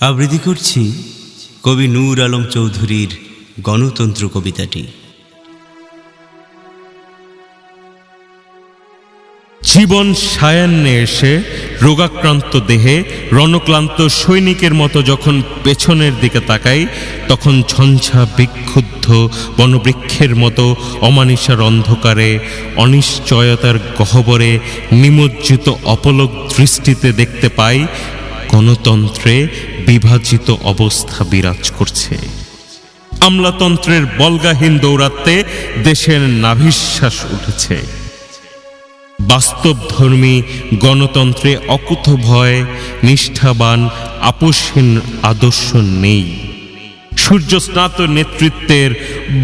আবৃত্তি করছি কবি নূর আলম চৌধুরীর গণতন্ত্র কবিতাটি। জীবন সায়ান্নে এসে রোগাক্রান্ত দেহে রণক্লান্ত সৈনিকের মতো যখন পেছনের দিকে তাকাই, তখন ঝঞ্ঝা বিক্ষুব্ধ বনবৃক্ষের মতো অমানিসার অন্ধকারে, অনিশ্চয়তার গহ্বরে নিমজ্জিত অপলক দৃষ্টিতে দেখতে পাই গণতন্ত্রে বিভাজিত অবস্থা বিরাজ করছে। আমলাতন্ত্রের বলগাহীন দৌরাত্মে দেশের নাভিশ্বাস উঠেছে। বাস্তবধর্মী গণতন্ত্রে অকুত ভয়, নিষ্ঠাবান, আপোষহীন আদর্শ নেই। সূর্যস্নাত নেতৃত্বের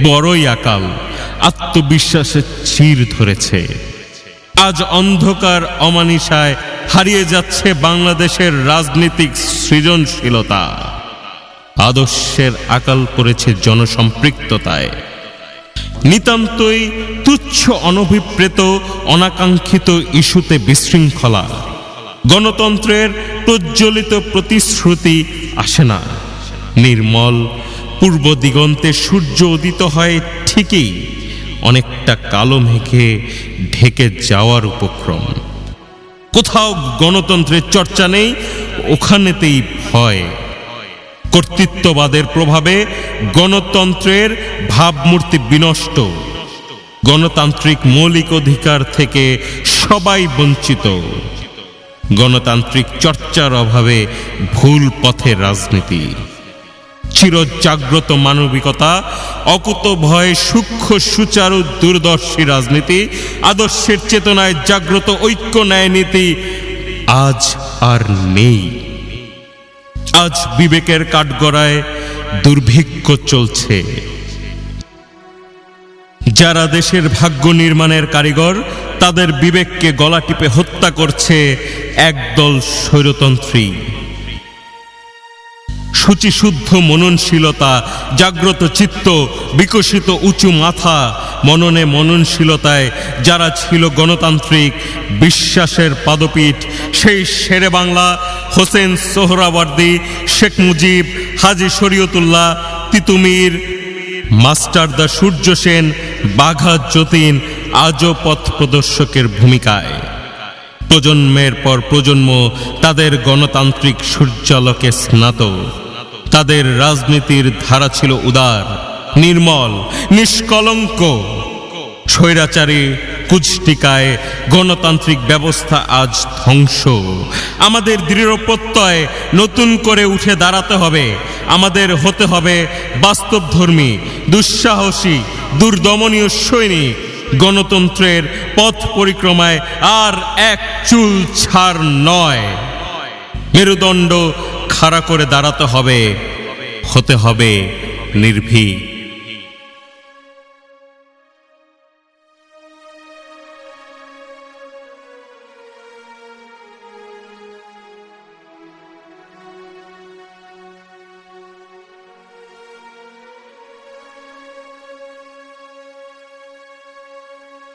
বড়ই আকাল আত্মবিশ্বাসে চির ধরেছে। আজ অন্ধকার অমানিসায় হারিয়ে যাচ্ছে বাংলাদেশের রাজনৈতিক সৃজনশীলতা। আদর্শের আকাল পড়েছে জনসম্পৃক্ততায়। নিতান্তই তুচ্ছ অনভিপ্রেত, অনাকাঙ্ক্ষিত ইস্যুতে বিশৃঙ্খলা। গণতন্ত্রের প্রজ্বলিত প্রতিশ্রুতি আসে না। নির্মল, পূর্ব দিগন্তে সূর্য উদিত হয় ঠিকই, অনেকটা কালো মেঘে ঢেকে যাওয়ার উপক্রম। কোথাও গণতন্ত্রের চর্চা নেই, ওখানেতেই ভয় কর্তৃত্ববাদের প্রভাবে গণতন্ত্রের ভাবমূর্তি বিনষ্ট। গণতান্ত্রিক মৌলিক অধিকার থেকে সবাই বঞ্চিত। গণতান্ত্রিক চর্চার অভাবে ভুল পথে রাজনীতি। চিরজাগ্রত মানবিকতা, অকুত ভয় সূক্ষ্ম সুচারু দূরদর্শী রাজনীতি, আদর্শের চেতনায় জাগ্রত ঐক্য ন্যায় নীতি আজ আর নেই। আজ বিবেকের কাঠগড়ায় দুর্ভিক্ষ চলছে। যারা দেশের ভাগ্য নির্মাণের কারিগর, তাদের বিবেককে গলা টিপে হত্যা করছে একদল স্বৈরতন্ত্রী। শুচিশুদ্ধ মননশীলতা, জাগ্রত চিত্ত, বিকশিত উঁচু মাথা, মননে মননশীলতায় যারা ছিল গণতান্ত্রিক বিশ্বাসের পাদপীঠ, সেই শেরে বাংলা, হোসেন সোহরাওয়ার্দী, শেখ মুজিব, হাজি শরীয়তুল্লাহ, তিতুমির, মাস্টার দা সূর্য সেন, বাঘা যতীন আজও পথ প্রদর্শকের ভূমিকায়। প্রজন্মের পর প্রজন্ম তাদের গণতান্ত্রিক সূর্যালোকে স্নাত। তাদের রাজনীতির ধারা ছিল উদার, নির্মল, নিষ্কলঙ্ক। স্বৈরাচারী কুচটিকায় গণতান্ত্রিক ব্যবস্থা আজ ধ্বংস। আমাদের দৃঢ় প্রত্যয় নতুন করে উঠে দাঁড়াতে হবে। আমাদের হতে হবে বাস্তবধর্মী, দুঃসাহসী, দুর্দমনীয় সৈনিক। গণতন্ত্রের পথ পরিক্রমায় আর এক চুল ছাড় নয়। মেরুদণ্ড খাড়া করে দাঁড়াতে হবে হতে হবে নির্ভীক।